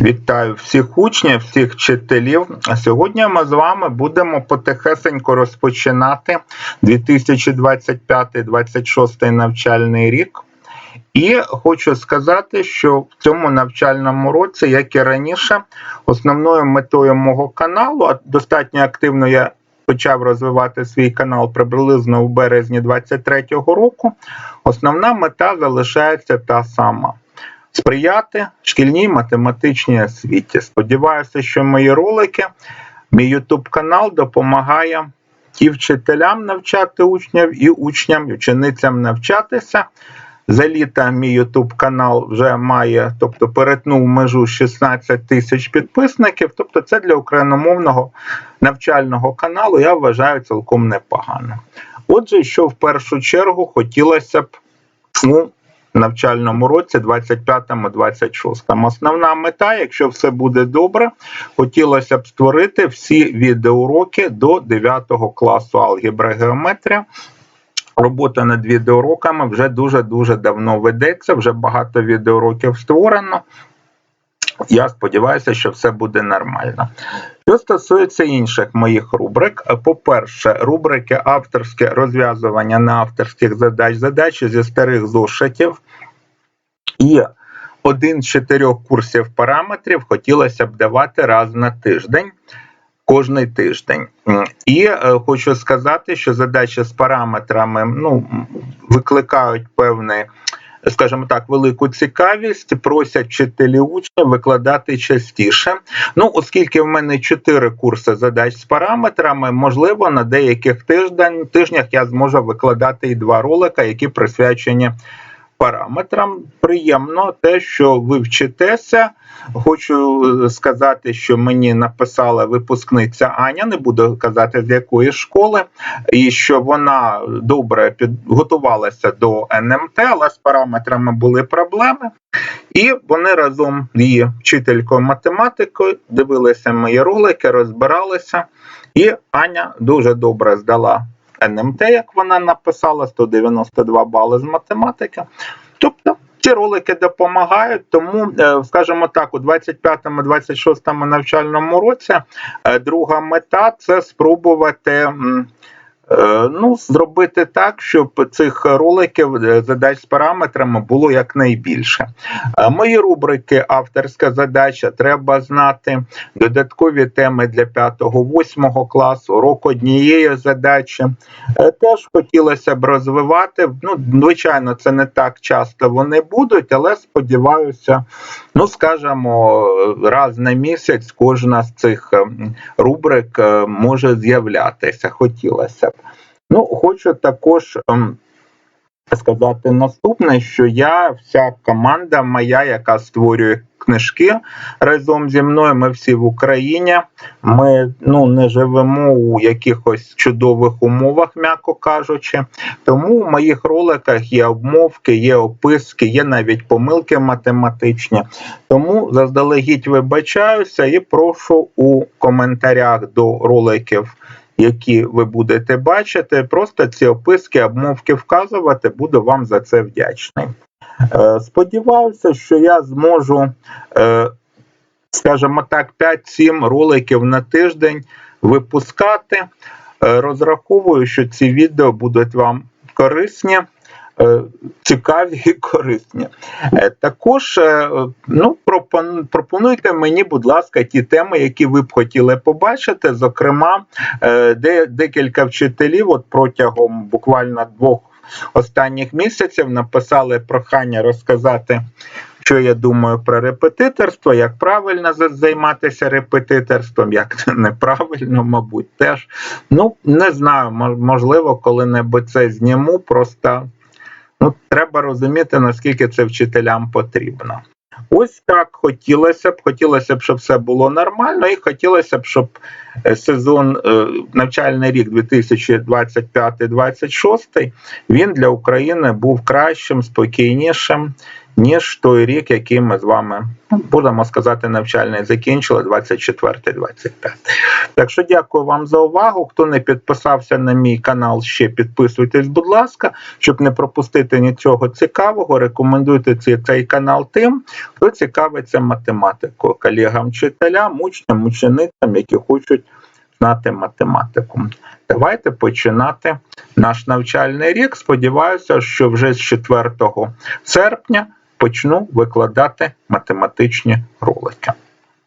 Вітаю всіх учнів, всіх вчителів. Сьогодні ми з вами будемо потихесенько розпочинати 2025-2026 навчальний рік. І хочу сказати, що в цьому навчальному році, як і раніше, основною метою мого каналу, а достатньо активно я почав розвивати свій канал приблизно у березні 2023 року. Основна мета залишається та сама сприяти шкільній математичній освіті. Сподіваюся, що мої ролики, мій YouTube канал допомагає і вчителям навчати учнів, і учням, і ученицям навчатися. За літо мій YouTube канал вже має, тобто перетнув межу 16 тисяч підписників. Тобто, це для україномовного навчального каналу я вважаю цілком непогано. Отже, що в першу чергу хотілося б у навчальному році 25-26. Основна мета, якщо все буде добре, хотілося б створити всі відеоуроки до 9 класу алгебра геометрія. Робота над відеоуроками вже дуже-дуже давно ведеться, вже багато відеоуроків створено. Я сподіваюся, що все буде нормально. Що стосується інших моїх рубрик, по-перше, рубрики авторське розв'язування неавторських задач, задачі зі старих зошитів і один з чотирьох курсів параметрів хотілося б давати раз на тиждень. Кожний тиждень. І е, хочу сказати, що задачі з параметрами ну, викликають певний скажімо так, велику цікавість, просять вчителі учнів викладати частіше. Ну, оскільки в мене чотири курси задач з параметрами, можливо, на деяких тиждень, тижнях я зможу викладати і два ролика, які присвячені параметрам. Приємно те, що ви вчитеся. Хочу сказати, що мені написала випускниця Аня, не буду казати з якої школи, і що вона добре підготувалася до НМТ, але з параметрами були проблеми. І вони разом її вчителькою математикою дивилися мої ролики, розбиралися. І Аня дуже добре здала НМТ, як вона написала, 192 бали з математики. Тобто ці ролики допомагають, тому, е, скажімо так, у 25-26 навчальному році е, друга мета це спробувати. Е, ну, зробити так, щоб цих роликів е, задач з параметрами було якнайбільше. Е, мої рубрики авторська задача треба знати, додаткові теми для 5-8 класу, урок однієї задачі. Теж хотілося б розвивати. Ну, Звичайно, це не так часто вони будуть, але сподіваюся, ну, скажімо, раз на місяць кожна з цих рубрик може з'являтися. Хотілося б. Ну, хочу також ем, сказати наступне, що я, вся команда моя, яка створює книжки разом зі мною, ми всі в Україні. Ми ну, не живемо у якихось чудових умовах, м'яко кажучи. Тому в моїх роликах є обмовки, є описки, є навіть помилки математичні. Тому заздалегідь вибачаюся і прошу у коментарях до роликів які ви будете бачити. Просто ці описки, обмовки вказувати, буду вам за це вдячний. Е, сподіваюся, що я зможу, е, скажімо так, 5-7 роликів на тиждень випускати. Е, розраховую, що ці відео будуть вам корисні. Е, цікаві і корисні. Е, також е, ну, пропонуйте мені, будь ласка, ті теми, які ви б хотіли побачити. Зокрема, декілька вчителів от протягом буквально двох останніх місяців написали прохання розказати. Що я думаю про репетиторство, як правильно займатися репетиторством, як неправильно, мабуть, теж. Ну, не знаю, можливо, коли-небудь це зніму, просто Ну, Треба розуміти, наскільки це вчителям потрібно. Ось так хотілося б. Хотілося б, щоб все було нормально, і хотілося б, щоб е, сезон е, навчальний рік 2025-2026 він для України був кращим, спокійнішим, ніж той рік, який ми з вами будемо сказати, навчальний закінчили 24-25. Так що дякую вам за увагу. Хто не підписався на мій канал, ще підписуйтесь, будь ласка, щоб не пропустити нічого цікавого. Рекомендуйте цей, цей канал тим, хто цікавиться математикою, колегам, вчителям, учням, ученицям, які хочуть знати математику. Давайте починати наш навчальний рік. Сподіваюся, що вже з 4 серпня почну викладати математичні ролики.